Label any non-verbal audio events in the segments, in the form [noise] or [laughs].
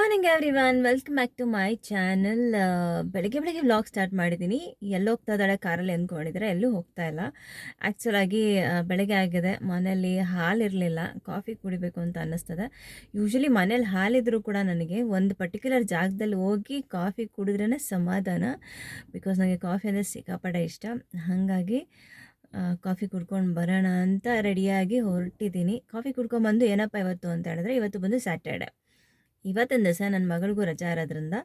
Morning everyone welcome back to my channel ಬೆಳಗ್ಗೆ ಬೆಳಗ್ಗೆ vlog start ಮಾಡಿದ್ದೀನಿ. ಎಲ್ಲಿ ಹೋಗ್ತಾ ಇದ್ದಾಳೆ, ಕಾರಲ್ಲಿ ಅಂದ್ಕೊಂಡಿದ್ರೆ ಎಲ್ಲೂ ಹೋಗ್ತಾ ಇಲ್ಲ. ಆ್ಯಕ್ಚುಲಾಗಿ ಬೆಳಗ್ಗೆ ಆಗಿದೆ. ಮನೇಲಿ ಹಾಲು ಇರಲಿಲ್ಲ. ಕಾಫಿ ಕುಡಿಬೇಕು ಅಂತ ಅನ್ನಿಸ್ತದೆ. ಯೂಶ್ವಲಿ ಮನೇಲಿ ಹಾಲಿದ್ರೂ ಕೂಡ ನನಗೆ ಒಂದು ಪರ್ಟಿಕ್ಯುಲರ್ ಜಾಗದಲ್ಲಿ ಹೋಗಿ ಕಾಫಿ ಕುಡಿದ್ರೇ ಸಮಾಧಾನ. ಬಿಕಾಸ್ ನನಗೆ ಕಾಫಿ ಅಂದರೆ ಸಿಕ್ಕಾಪಟ್ಟೆ ಇಷ್ಟ. ಹಾಗಾಗಿ ಕಾಫಿ ಕುಡ್ಕೊಂಡು ಬರೋಣ ಅಂತ ರೆಡಿಯಾಗಿ ಹೊರಟಿದ್ದೀನಿ. ಕಾಫಿ ಕುಡ್ಕೊಂಬಂದು ಏನಪ್ಪ ಇವತ್ತು ಅಂತ ಹೇಳಿದ್ರೆ, ಇವತ್ತು ಬಂದು ಸ್ಯಾಟರ್ಡೆ ಇವತ್ತಿನ ದಿವಸ ನನ್ನ ಮಗಳಿಗೂ ರಜಾ ಇರೋದ್ರಿಂದ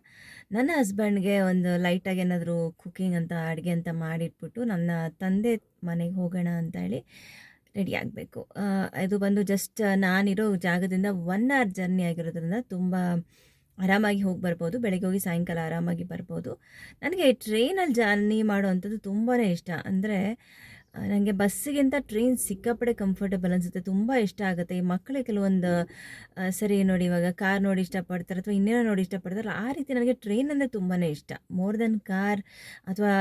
ನನ್ನ ಹಸ್ಬೆಂಡ್ಗೆ ಒಂದು ಲೈಟಾಗಿ ಏನಾದರೂ ಕುಕ್ಕಿಂಗ್ ಅಂತ, ಅಡುಗೆ ಅಂತ ಮಾಡಿಟ್ಬಿಟ್ಟು ನನ್ನ ತಂದೆ ಮನೆಗೆ ಹೋಗೋಣ ಅಂತ ಹೇಳಿ ರೆಡಿ ಆಗಬೇಕು. ಇದು ಬಂದು ಜಸ್ಟ್ ನಾನಿರೋ ಜಾಗದಿಂದ ಒನ್ ಅವರ್ ಜರ್ನಿ ಆಗಿರೋದ್ರಿಂದ ತುಂಬ ಆರಾಮಾಗಿ ಹೋಗಿ ಬರ್ಬೋದು. ಬೆಳಗ್ಗೆ ಹೋಗಿ ಸಾಯಂಕಾಲ ಆರಾಮಾಗಿ ಬರ್ಬೋದು. ನನಗೆ ಟ್ರೈನಲ್ಲಿ ಜರ್ನಿ ಮಾಡೋವಂಥದ್ದು ತುಂಬಾ ಇಷ್ಟ. ಅಂದರೆ ನನಗೆ ಬಸ್ಸಿಗಿಂತ ಟ್ರೈನ್ ಸಿಕ್ಕಾಪಡೆ ಕಂಫರ್ಟಬಲ್ ಅನಿಸುತ್ತೆ. ತುಂಬ ಇಷ್ಟ ಆಗುತ್ತೆ. ಈ ಮಕ್ಕಳಿಗೆ ಕೆಲವೊಂದು ಸರಿ ನೋಡಿ ಇವಾಗ ಕಾರ್ ನೋಡಿ ಇಷ್ಟಪಡ್ತಾರೆ ಅಥವಾ ಇನ್ನೇನೋ ನೋಡಿ ಇಷ್ಟಪಡ್ತಾರೆ. ಆ ರೀತಿ ನನಗೆ ಟ್ರೈನ್ ಅಂದರೆ ತುಂಬಾ ಇಷ್ಟ. ಮೋರ್ ದೆನ್ ಕಾರ್ ಅಥವಾ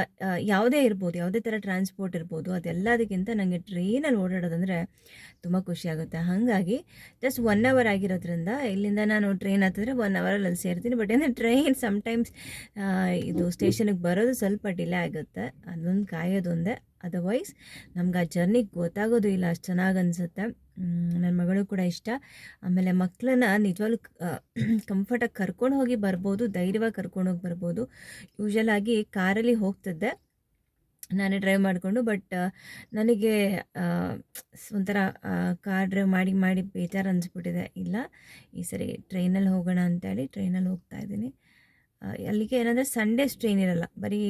ಯಾವುದೇ ಇರ್ಬೋದು, ಯಾವುದೇ ಥರ ಟ್ರಾನ್ಸ್ಪೋರ್ಟ್ ಇರ್ಬೋದು, ಅದೆಲ್ಲದಕ್ಕಿಂತ ನನಗೆ ಟ್ರೈನಲ್ಲಿ ಓಡಾಡೋದಂದರೆ ತುಂಬ ಖುಷಿಯಾಗುತ್ತೆ ಹಾಗಾಗಿ ಜಸ್ಟ್ ಒನ್ ಅವರ್ ಆಗಿರೋದ್ರಿಂದ ಇಲ್ಲಿಂದ ನಾನು ಟ್ರೈನ್ ಹತ್ತಿದ್ರೆ ಒನ್ ಅವರಲ್ಲಿ ಅಲ್ಲಿ ಸೇರ್ತೀನಿ. ಬಟ್ ಏನಂದರೆ ಟ್ರೈನ್ ಸಮ್ಟೈಮ್ಸ್ ಇದು ಸ್ಟೇಷನಿಗೆ ಬರೋದು ಸ್ವಲ್ಪ ಡಿಲೇ ಆಗುತ್ತೆ. ಅದೊಂದು ಕಾಯೋದೊಂದೇ ಅದರ್ವೈಸ್ ನಮ್ಗೆ ಆ ಜರ್ನಿ ಗೊತ್ತಾಗೋದು ಇಲ್ಲ, ಅಷ್ಟು ಚೆನ್ನಾಗಿ ಅನಿಸುತ್ತೆ. ನನ್ನ ಮಗಳು ಕೂಡ ಇಷ್ಟ. ಆಮೇಲೆ ಮಕ್ಕಳನ್ನ ನಿಜವಾಗ್ಲೂ ಕಂಫರ್ಟಾಗಿ [clears throat] ಕರ್ಕೊಂಡು ಹೋಗಿ ಬರ್ಬೋದು, ಧೈರ್ಯವಾಗಿ ಕರ್ಕೊಂಡು ಹೋಗಿ ಬರ್ಬೋದು. ಯೂಶಲಾಗಿ ಕಾರಲ್ಲಿ ಹೋಗ್ತಿದ್ದೆ. ನಾನೇ ಡ್ರೈವ್ ಮಾಡಿಕೊಂಡು ಬಟ್ ನನಗೆ ಒಂಥರ ಕಾರ್ ಡ್ರೈವ್ ಮಾಡಿ ಮಾಡಿ ಬೇಜಾರು ಅನಿಸ್ಬಿಟ್ಟಿದೆ. ಇಲ್ಲ, ಈ ಸರಿ ಟ್ರೈನಲ್ಲಿ ಹೋಗೋಣ ಅಂತೇಳಿ ಟ್ರೈನಲ್ಲಿ ಹೋಗ್ತಾ ಇದ್ದೀನಿ. ಅಲ್ಲಿಗೆ ಏನಂದರೆ ಸಂಡೇಸ್ ಟ್ರೈನ್ ಇರಲ್ಲ. ಬರೀ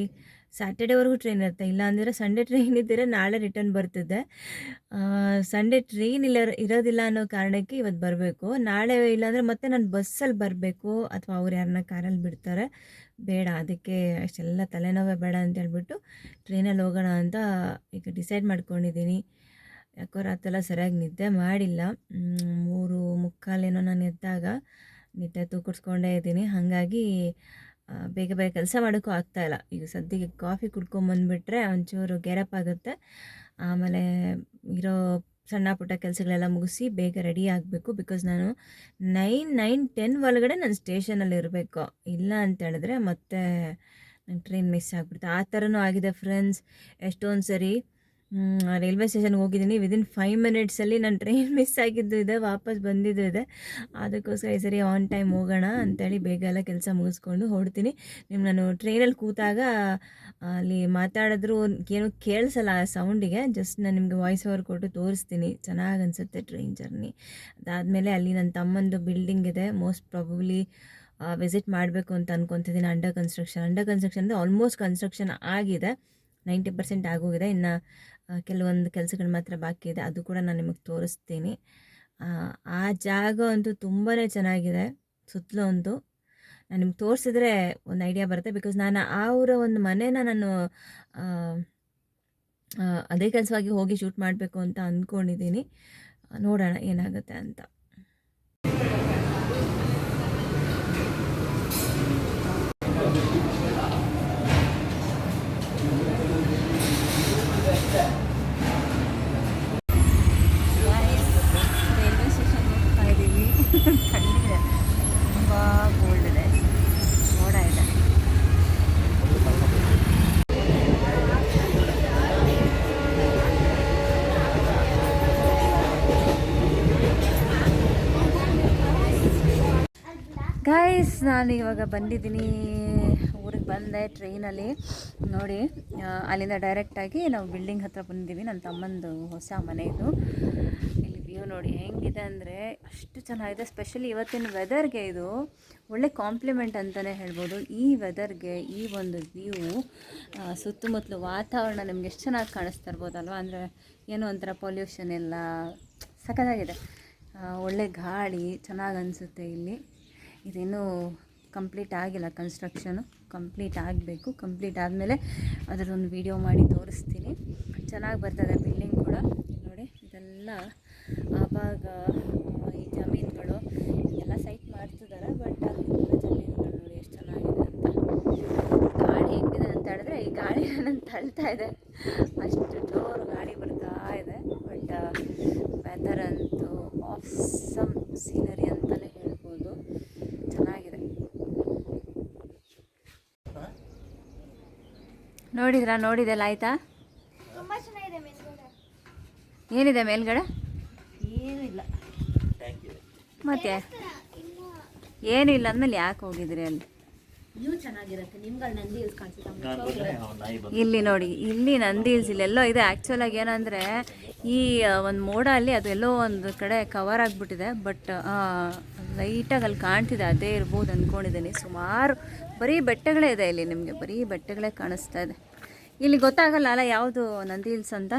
ಸ್ಯಾಟರ್ಡೇವರೆಗೂ ಟ್ರೈನ್ ಇರುತ್ತೆ. ಇಲ್ಲ ಅಂದರೆ ಸಂಡೇ ಟ್ರೈನ್ ಇದ್ದರೆ ನಾಳೆ ರಿಟರ್ನ್ ಬರ್ತಿದ್ದೆ ಸಂಡೇ ಟ್ರೈನ್ ಇಲ್ಲ, ಇರೋದಿಲ್ಲ ಅನ್ನೋ ಕಾರಣಕ್ಕೆ ಇವತ್ತು ಬರಬೇಕು. ನಾಳೆ ಇಲ್ಲಾಂದರೆ ಮತ್ತೆ ನಾನು ಬಸ್ಸಲ್ಲಿ ಬರಬೇಕು ಅಥವಾ ಅವ್ರು ಯಾರನ್ನ ಕಾರಲ್ಲಿ ಬಿಡ್ತಾರೆ. ಬೇಡ, ಅದಕ್ಕೆ ಅಷ್ಟೆಲ್ಲ ತಲೆನೋವೇ ಬೇಡ ಅಂತ ಹೇಳ್ಬಿಟ್ಟು ಟ್ರೈನಲ್ಲಿ ಹೋಗೋಣ ಅಂತ ಈಗ ಡಿಸೈಡ್ ಮಾಡ್ಕೊಂಡಿದ್ದೀನಿ. ಯಾಕೋ ರಾತ್ರೆಲ್ಲ ಸರಿಯಾಗಿ ನಿದ್ದೆ ಮಾಡಿಲ್ಲ. ಮೂರು ಮುಕ್ಕಾಲೇನೋ ನಾನು ಎದ್ದಾಗ ನಿದ್ದೆ ತೂಕಡಿಸ್ಕೊಂಡೇ ಇದ್ದೀನಿ. ಹಾಗಾಗಿ ಬೇಗ ಬೇಗ ಕೆಲಸ ಮಾಡೋಕ್ಕೂ ಆಗ್ತಾಯಿಲ್ಲ ಈಗ ಸದ್ಯಕ್ಕೆ ಕಾಫಿ ಕುಡ್ಕೊಂಬಂದುಬಿಟ್ರೆ ಒಂಚೂರು ಗ್ಯಾರಪ್ ಆಗುತ್ತೆ. ಆಮೇಲೆ ಇರೋ ಸಣ್ಣ ಪುಟ್ಟ ಕೆಲಸಗಳೆಲ್ಲ ಮುಗಿಸಿ ಬೇಗ ರೆಡಿ ಆಗಬೇಕು. ಬಿಕಾಸ್ ನಾನು ನೈನ್ ನೈನ್, ಟೆನ್ ಒಳಗಡೆ ನಾನು ಸ್ಟೇಷನಲ್ಲಿ ಇರಬೇಕು. ಇಲ್ಲ ಅಂತ ಹೇಳಿದ್ರೆ ಮತ್ತೆ ನನ್ನ ಟ್ರೈನ್ ಮಿಸ್ ಆಗಿಬಿಡುತ್ತೆ ಆ ಥರನೂ ಆಗಿದೆ ಫ್ರೆಂಡ್ಸ್. ಎಷ್ಟೊಂದು ಸರಿ ರೈಲ್ವೆ ಸ್ಟೇಷನ್ಗೆ ಹೋಗಿದ್ದೀನಿ. ವಿದಿನ್ ಫೈವ್ ಮಿನಿಟ್ಸಲ್ಲಿ ನಾನು ಟ್ರೈನ್ ಮಿಸ್ ಆಗಿದ್ದು ಇದೆ, ವಾಪಸ್ ಬಂದಿದ್ದು ಇದೆ. ಅದಕ್ಕೋಸ್ಕರ ಈ ಸರಿ ಆನ್ ಟೈಮ್ ಹೋಗೋಣ ಅಂತೇಳಿ ಬೇಗ ಎಲ್ಲ ಕೆಲಸ ಮುಗಿಸ್ಕೊಂಡು ಹೊಡ್ತೀನಿ ನಿಮ್ಮ ನಾನು ಟ್ರೈನಲ್ಲಿ ಕೂತಾಗ ಅಲ್ಲಿ ಮಾತಾಡಿದ್ರು ಏನೂ ಕೇಳಿಸಲ್ಲ ಆ ಸೌಂಡಿಗೆ ಜಸ್ಟ್ ನಾನು ನಿಮಗೆ ವಾಯ್ಸ್ ಓವರ್ ಕೊಟ್ಟು ತೋರಿಸ್ತೀನಿ. ಚೆನ್ನಾಗಿ ಅನಿಸುತ್ತೆ ಟ್ರೈನ್ ಜರ್ನಿ ಅದಾದಮೇಲೆ ಅಲ್ಲಿ ನನ್ನ ತಮ್ಮಂದು ಬಿಲ್ಡಿಂಗ್ ಇದೆ. ಮೋಸ್ಟ್ ಪ್ರಾಬಬ್ಲಿ ವಿಸಿಟ್ ಮಾಡಬೇಕು ಅಂತ ಅನ್ಕೊತಿದ್ದೀನಿ ಅಂಡರ್ ಕನ್ಸ್ಟ್ರಕ್ಷನ್ ಅಂಡರ್ ಕನ್ಸ್ಟ್ರಕ್ಷನ್ ಅಂದರೆ ಆಲ್ಮೋಸ್ಟ್ ಕನ್ಸ್ಟ್ರಕ್ಷನ್ ಆಗಿದೆ. ನೈಂಟಿ ಪರ್ಸೆಂಟ್ ಆಗೋಗಿದೆ. ಇನ್ನು ಕೆಲವೊಂದು ಕೆಲಸಗಳು ಮಾತ್ರ ಬಾಕಿ ಇದೆ. ಅದು ಕೂಡ ನಾನು ನಿಮಗೆ ತೋರಿಸ್ತೀನಿ. ಆ ಜಾಗ ಅಂತೂ ತುಂಬಾ ಚೆನ್ನಾಗಿದೆ. ಸುತ್ತಲೂ ಒಂದು. ನಾನು ನಿಮ್ಗೆ ತೋರಿಸಿದ್ರೆ ಒಂದು ಐಡಿಯಾ ಬರುತ್ತೆ. ಬಿಕಾಸ್ ನಾನು ಊರ ಒಂದು ಮನೇನ ನಾನು ಅದೇ ಕೆಲಸವಾಗಿ ಹೋಗಿ ಶೂಟ್ ಮಾಡಬೇಕು ಅಂತ ಅಂದ್ಕೊಂಡಿದ್ದೀನಿ ನೋಡೋಣ ಏನಾಗುತ್ತೆ ಅಂತ. ಗೈಸ್ ನಾನು ಇವಾಗ ಬಂದಿದ್ದೀನಿ. ಊರಿಗೆ ಬಂದೆ ಟ್ರೈನಲ್ಲಿ ನೋಡಿ ಅಲ್ಲಿಂದ ಡೈರೆಕ್ಟಾಗಿ ನಾವು ಬಿಲ್ಡಿಂಗ್ ಹತ್ರ ಬಂದಿದ್ದೀವಿ. ನನ್ನ ತಮ್ಮಂದು ಹೊಸ ಮನೆ ಇದು. ವ್ಯೂ ನೋಡಿ ಹೆಂಗಿದೆ ಅಂದರೆ ಅಷ್ಟು ಚೆನ್ನಾಗಿದೆ ಸ್ಪೆಷಲಿ ಇವತ್ತಿನ ವೆದರ್ಗೆ ಇದು ಒಳ್ಳೆ ಕಾಂಪ್ಲಿಮೆಂಟ್ ಅಂತಲೇ ಹೇಳ್ಬೋದು. ಈ ವೆದರ್ಗೆ ಈ ಒಂದು ವ್ಯೂ ಸುತ್ತಮುತ್ತಲು ವಾತಾವರಣ ನಿಮ್ಗೆ ಎಷ್ಟು ಚೆನ್ನಾಗಿ ಕಾಣಿಸ್ತಾ ಇರ್ಬೋದಲ್ವ? ಅಂದರೆ ಏನೋ ಒಂಥರ ಪೊಲ್ಯೂಷನ್ ಎಲ್ಲ ಸಖತ್ತಾಗಿದೆ. ಒಳ್ಳೆ ಗಾಳಿ ಚೆನ್ನಾಗಿ ಅನಿಸುತ್ತೆ ಇಲ್ಲಿ. ಇದೇನೂ ಕಂಪ್ಲೀಟ್ ಆಗಿಲ್ಲ ಕನ್ಸ್ಟ್ರಕ್ಷನು ಕಂಪ್ಲೀಟ್ ಆಗಬೇಕು ಕಂಪ್ಲೀಟ್ ಆದಮೇಲೆ ಅದರದೊಂದು ವೀಡಿಯೋ ಮಾಡಿ ತೋರಿಸ್ತೀನಿ. ಚೆನ್ನಾಗಿ ಬರ್ತದೆ ಬಿಲ್ಡಿಂಗ್ ಕೂಡ. ನೋಡಿ, ಇದೆಲ್ಲ ಅವಾಗ ಈ ಜಮೀನುಗಳು ಎಲ್ಲ ಸೈಟ್ ಮಾಡ್ತಿದ್ದಾರೆ ಬಟ್ ಜಮೀನುಗಳು ಎಷ್ಟು ಚೆನ್ನಾಗಿದೆ ಅಂತ. ಗಾಳಿ ಹೆಂಗಿದೆ ಅಂತ ಹೇಳಿದ್ರೆ ಈ ಗಾಳಿ ನನ್ನ ತಳ್ತಾ ಇದೆ. ಅಷ್ಟು ಜೋರು ಗಾಳಿ ಬರ್ತಾ ಇದೆ ಬಟ್ ವೆದರ್ uh, ಅಂತೂ ಆಫ್ಸಮ್ ಸೀನರಿ ಅಂತಲೇ ಹೇಳ್ಬೋದು. ಚೆನ್ನಾಗಿದೆ. ನೋಡಿದ್ರ? ನೋಡಿದೆಲ್ಲ ಆಯಿತಾ? ಏನಿದೆ ಮೇಲ್ಗಡೆ? ಮತ್ತೆ? ಏನು ಇಲ್ಲ ಅಂದ್ಮೇಲೆ ಯಾಕೆ ಹೋಗಿದ್ರಿ ಅಲ್ಲಿ? ಇಲ್ಲಿ ನೋಡಿ ಇಲ್ಲಿ ನಂದಿ ಹಿಲ್ಸ್ ಇಲ್ಲೆಲ್ಲೋ ಇದೆ. ಆ್ಯಕ್ಚುಲ್ ಆಗಿ ಏನಂದರೆ ಈ ಒಂದು ಮೋಡ ಅಲ್ಲಿ ಅದು ಎಲ್ಲೋ ಒಂದು ಕಡೆ ಕವರ್ ಆಗಿಬಿಟ್ಟಿದೆ. ಬಟ್ ಲೈಟಾಗಿ ಅಲ್ಲಿ ಕಾಣ್ತಿದೆ. ಅದೇ ಇರ್ಬೋದು ಅಂದ್ಕೊಂಡಿದ್ದೀನಿ ಸುಮಾರು ಬರೀ ಬೆಟ್ಟಗಳೇ ಇದೆ ಇಲ್ಲಿ ನಿಮಗೆ. ಬರೀ ಬೆಟ್ಟಗಳೇ ಕಾಣಿಸ್ತಾ ಇದೆ. ಇಲ್ಲಿ ಗೊತ್ತಾಗಲ್ಲ ಅಲ್ಲ ಯಾವುದು ನಂದಿ ಹಿಲ್ಸ್ ಅಂತ?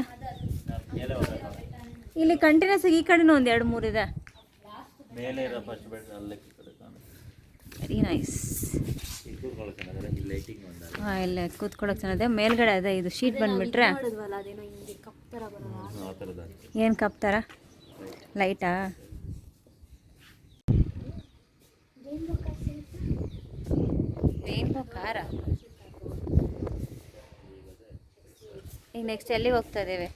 ಇಲ್ಲಿ ಕಂಟಿನ್ಯೂಸ್ ಈ ಕಡೆನೂ ಒಂದು ಎರಡು ಮೂರು ಇದೆ. ಮೇಲೆ ಇರೋ ಫಸ್ಟ್ ಬೆಡ್ ಅಲ್ಲೇ ವೆರಿ ನೈಸ್ ಹಾಂ ಇಲ್ಲೇ ಕೂತ್ಕೊಳ್ಳೋಕೆ ಚೆನ್ನಾಗಿದೆ. ಮೇಲ್ಗಡೆ ಅದೇ ಇದು ಶೀಟ್ ಬಂದುಬಿಟ್ರೆ? ಅದೇನೋ ಹಿಂಗೆ ಕಪ್ ಥರ ಏನು ಲೈಟಾ ರೇನ್ಬೋ ಕಾರ ಈಗ ನೆಕ್ಸ್ಟ್ ಎಲ್ಲಿಗೆ ಹೋಗ್ತಾ ಇದ್ದೇವೆ?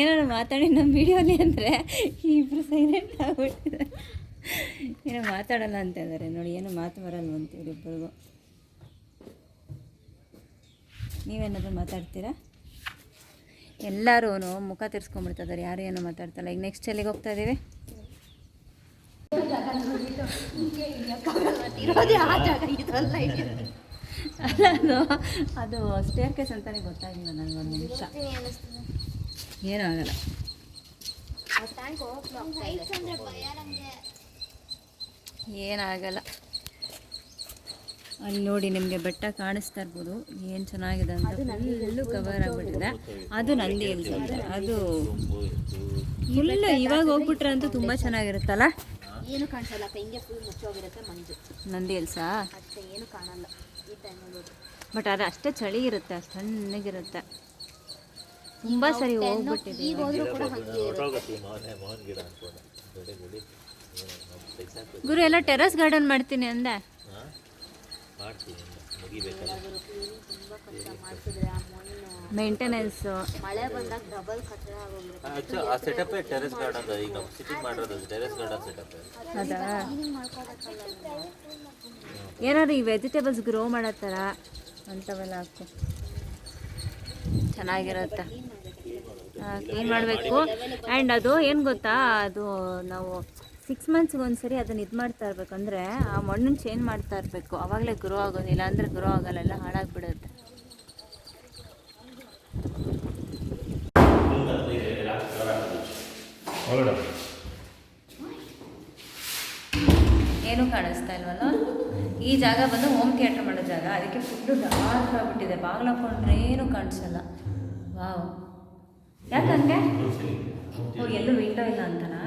ಏನಾದ್ರು ಮಾತಾಡಿ ನಮ್ಮ ವಿಡಿಯೋಲಿ ಅಂದರೆ ಇಬ್ಬರು ಸೈಲೆಂಟ್ ಆಗ್ಬಿಟ್ಟಿದ್ದಾರೆ. ಏನೋ ಮಾತಾಡಲ್ಲ ಅಂತ ಇದ್ದಾರೆ ನೋಡಿ, ಏನು ಮಾತು ಬರಲ್ವಂತ ಇವರಿಬ್ಬರಿಗೂ ನೀವೇನಾದರೂ ಮಾತಾಡ್ತೀರಾ? ಎಲ್ಲರೂ ಮುಖ ತಿರ್ಸ್ಕೊಂಡ್ಬಿಡ್ತಿದ್ದಾರೆ. ಯಾರು ಏನು ಮಾತಾಡ್ತಲ್ಲ. ಈಗ ನೆಕ್ಸ್ಟ್ ಎಲ್ಲಿಗೆ ಹೋಗ್ತಾ ಇದ್ದೀವಿ? ಅದು ಅದು ಸ್ಟೇರ್ ಕೇಸ್ ಅಂತಾನೆ ಗೊತ್ತಾಗಿಲ್ಲ ನನಗೆ ಒಂದು ನಿಮಿಷ. ಏನೂ ಆಗಲ್ಲ ಏನಾಗಲ್ಲ. ಅಲ್ಲಿ ನೋಡಿ ನಿಮಗೆ ಬೆಟ್ಟ ಕಾಣಿಸ್ತಾ ಇರ್ಬೋದು. ಏನು ಚೆನ್ನಾಗಿದೆ ಅಂತ ಫುಲ್ಲು ಕವರ್ ಆಗಿಬಿಟ್ಟಿದೆ. ಅದು ನಂದಿ ಇಲ್ಲ ಅದು ಫುಲ್ಲು ಇವಾಗ ಹೋಗ್ಬಿಟ್ರೆ ಅಂತೂ ತುಂಬ ಚೆನ್ನಾಗಿರುತ್ತಲ್ಲ? ಏನು ಕಾಣಿಸಲ್ಲ. ಹಿಂಗೆ ಫುಲ್ ಮುಚ್ಚೋಗಿರುತ್ತೆ ಮಂಜು. ನಂದಿ ಇಲ್ಸ ಅಷ್ಟೇ ಏನು ಕಾಣಲ್ಲ. ಈ ಟೈಮಲ್ಲಿ ಬಟ್ ಅದು ಅಷ್ಟೇ ಚಳಿ ಇರುತ್ತೆ ತಣ್ಣಗಿರುತ್ತೆ ತುಂಬ ಸರಿ ಹೋಗ್ಬಿಟ್ಟಿದೆ. ಈಗ ಹೋದ್ರೂ ಕೂಡ ಹಂಗೆ ಗುರು ಎಲ್ಲ ಟೆರಸ್ ಗಾರ್ಡನ್ ಮಾಡ್ತೀನಿ ಅಂದೆ. ಹಾಂ? ಮಾಡ್ತೀನಿ. ಇನ್ನು ತುಂಬಾ ಕಷ್ಟ ಮಾಡ್ತಿದ್ರೆ ಆ ಮಣ್ಣು ಮೇಂಟೆನೆನ್ಸ್. ಮಳೆ ಬಂದಾಗ ಡಬಲ್ ಕಟ್ಟಡ ಆಕ್ಚು ಆ ಸೆಟಪ್ ಟೆರೆಸ್ ಗಾರ್ಡನ್ ಈಗ ನಾವು ಸಿಟಿಂಗ್ ಮಾಡಿರೋದು ಟೆರೆಸ್ ಗಾರ್ಡನ್ ಸೆಟಪ್ ಅದಾ ಏನಾದ್ರು ಈ ವೆಜಿಟೇಬಲ್ಸ್ ಗ್ರೋ ಮಾಡೋ ಥರ ಅಂಥವೆಲ್ಲ ಹಾಕು. ಚೆನ್ನಾಗಿರುತ್ತೆ. ಕ್ಲೀನ್ ಮಾಡಬೇಕು? ಆ್ಯಂಡ್ ಅದು ಏನು ಗೊತ್ತಾ? ಅದು ನಾವು ಸಿಕ್ಸ್ ಮಂತ್ಸ್ಗೆ ಒಂದ್ಸರಿ ಅದನ್ನು ಇದು ಮಾಡ್ತಾ ಇರ್ಬೇಕಂದ್ರೆ ಆ ಮಣ್ಣನ್ನು ಚೇಂಜ್ ಮಾಡ್ತಾ ಇರಬೇಕು. ಆವಾಗಲೇ ಗ್ರೋ ಆಗೋದಿಲ್ಲ ಅಂದರೆ ಗ್ರೋ ಆಗಲ್ಲ. ಹಾಳಾಗ್ಬಿಡುತ್ತೆ. ಏನು ಕಾಣಿಸ್ತಾ ಇಲ್ವಲ್ಲ ಈ ಜಾಗ ಬಂದು ಹೋಮ್ ಥಿಯೇಟರ್ ಮಾಡೋ ಜಾಗ. ಅದಕ್ಕೆ ಫುಲ್ಲು ಡಾರ್ಕ್ ಆಗಿಬಿಟ್ಟಿದೆ ಬಾಗಿಲು ಹಾಕೊಂಡ್ರೆ ಏನೂ ಕಾಣಿಸಲ್ಲ. ವಾವ್. ಯಾಕಂಗೆ ಓ ಎಲ್ಲೂ ವಿಂಡೋ ಇಲ್ಲ ಅಂತನಾ?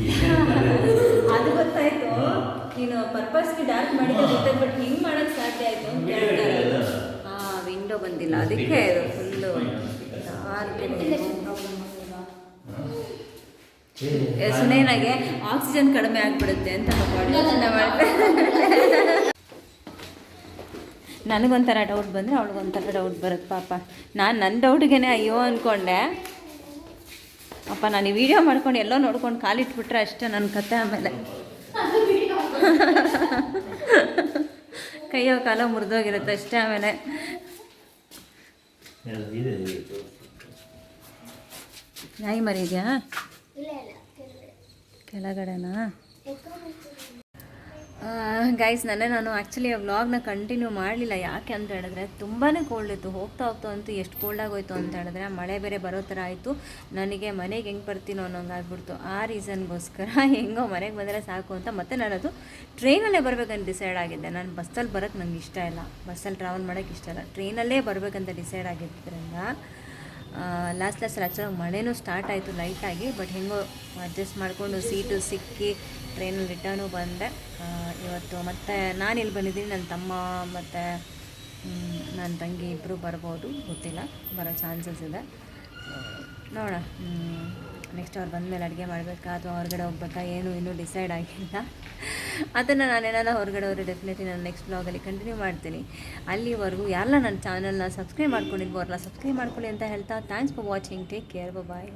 [laughs] ಅದು ಗೊತ್ತಾಯ್ತು. ನೀನು ಪರ್ಪಸ್ಗೆ ಡಾರ್ಕ್ ಮಾಡಿದ್ರೆ ಗೊತ್ತಾಯ್ತು ಬಟ್ ಹಿಂಗೆ ಮಾಡೋಕ್ಕೆ ಸಾಧ್ಯ ಆಯಿತು ಅಂತ ಹೇಳ್ತಾರೆ. ಹಾಂ ವಿಂಡೋ ಬಂದಿಲ್ಲ. ಅದಕ್ಕೆ ಫುಲ್ ಫುಲ್ಲು ಡಾರ್ಕ್ ಸುನೇನಾಗೆ ಆಕ್ಸಿಜನ್ ಕಡಿಮೆ ಆಗ್ಬಿಡುತ್ತೆ ಅಂತ ನನಗೊಂಥರ ಡೌಟ್ ಬಂದರೆ ಅವಳಿಗೊಂಥರ ಡೌಟ್ ಬರುತ್ತೆ ಪಾಪ. ನಾನು ನನ್ನ ಡೌಟ್ಗೆ ಅಯ್ಯೋ ಅಂದ್ಕೊಂಡೆ ಅಪ್ಪ ನಾನು ಈ ವಿಡಿಯೋ ಮಾಡ್ಕೊಂಡು ಎಲ್ಲೋ ನೋಡ್ಕೊಂಡು ಕಾಲಿಟ್ಬಿಟ್ರೆ ಅಷ್ಟೇ ನನ್ನ ಕತೆ ಆಮೇಲೆ. ಕೈಯೋ ಕಾಲೋ ಮುರಿದೋಗಿರುತ್ತೆ ಅಷ್ಟೇ ಆಮೇಲೆ. ನಾಯಿ ಮರಿ ಇದೆಯಾ? ಇಲ್ಲ ಇಲ್ಲ ಕೆಳಗಡೆ ಕೆಳಗಡೆನಾ? ಗೈಸ್ ನನ್ನ ನಾನು ಆ್ಯಕ್ಚುಲಿ ಆ ವ್ಲಾಗ್ನ ಕಂಟಿನ್ಯೂ ಮಾಡಲಿಲ್ಲ. ಯಾಕೆ ಅಂತ ಹೇಳಿದ್ರೆ ತುಂಬಾ ಕೋಲ್ಡ್ ಇತ್ತು. ಹೋಗ್ತಾ ಹೋಗ್ತಾ ಅಂತೂ ಎಷ್ಟು ಕೋಲ್ಡ್ ಆಗೋಯ್ತು ಅಂತ ಹೇಳಿದ್ರೆ, ಮಳೆ ಬೇರೆ ಬರೋ ಥರ ಆಯಿತು. ನನಗೆ ಮನೆಗೆ ಹೆಂಗೆ ಬರ್ತೀನೋ ಅನ್ನೋಂಗೆ ಆಗ್ಬಿಡ್ತು ಆ ರೀಸನ್ಗೋಸ್ಕರ [laughs] ಹೆಂಗೋ ಮನೆಗೆ ಬಂದರೆ ಸಾಕು ಅಂತ ಮತ್ತೆ ನಾನು ಅದು ಟ್ರೈನಲ್ಲೇ ಬರಬೇಕಂತ ಡಿಸೈಡ್ ಆಗಿದ್ದೆ. ನಾನು ಬಸ್ಸಲ್ಲಿ ಬರೋಕ್ಕೆ ನನಗೆ ಇಷ್ಟ ಇಲ್ಲ. ಬಸ್ಸಲ್ಲಿ ಟ್ರಾವೆಲ್ ಮಾಡೋಕ್ಕೆ ಇಷ್ಟ ಇಲ್ಲ. ಟ್ರೈನಲ್ಲೇ ಬರಬೇಕಂತ ಡಿಸೈಡ್ ಆಗಿದ್ದರಿಂದ ಲಾಸ್ಟ್ ಲಾಸ್ಟ್ ಆ್ಯಕ್ಚುಲಾಗಿ ಮಳೆನೂ ಸ್ಟಾರ್ಟ್ ಆಯಿತು ಲೈಟಾಗಿ ಬಟ್ ಹೆಂಗೋ ಅಡ್ಜಸ್ಟ್ ಮಾಡಿಕೊಂಡು ಸೀಟು ಸಿಕ್ಕಿ ಟ್ರೈನಲ್ಲಿ ರಿಟರ್ನು ಬಂದೆ. ಇವತ್ತು ಮತ್ತೆ ನಾನು ಇಲ್ಲಿ ಬಂದಿದ್ದೀನಿ ನನ್ನ ತಮ್ಮ ಮತ್ತು ನನ್ನ ತಂಗಿ ಇಬ್ಬರು ಬರ್ಬೋದು, ಗೊತ್ತಿಲ್ಲ, ಬರೋ ಚಾನ್ಸಸ್ ಇದೆ. ನೋಡೋಣ ನೆಕ್ಸ್ಟ್ ಅವ್ರು ಬಂದಮೇಲೆ ಅಡುಗೆ ಮಾಡಬೇಕಾ ಅಥವಾ ಹೊರಗಡೆ ಹೋಗ್ಬೇಕಾ ಏನು ಇನ್ನೂ ಡಿಸೈಡ್ ಆಗಿಲ್ಲ. ಅದನ್ನು ನಾನೇನಾದ್ರು ಹೊರಗಡೆ ಹೋದರೆ ಡೆಫಿನೆಟ್ಲಿ ನಾನು ನೆಕ್ಸ್ಟ್ ಬ್ಲಾಗಲ್ಲಿ ಕಂಟಿನ್ಯೂ ಮಾಡ್ತೀನಿ. ಅಲ್ಲಿವರೆಗೂ ಯಾರಲ್ಲ ನನ್ನ ಚಾನಲ್ನ ಸಬ್ಸ್ಕ್ರೈಬ್ ಮಾಡ್ಕೊಂಡಿದ್ವೋ ಅವ್ರನ್ನ ಸಬ್ಸ್ಕ್ರೈಬ್ ಮಾಡ್ಕೊಳ್ಳಿ ಅಂತ ಹೇಳ್ತಾ thanks for watching take care bye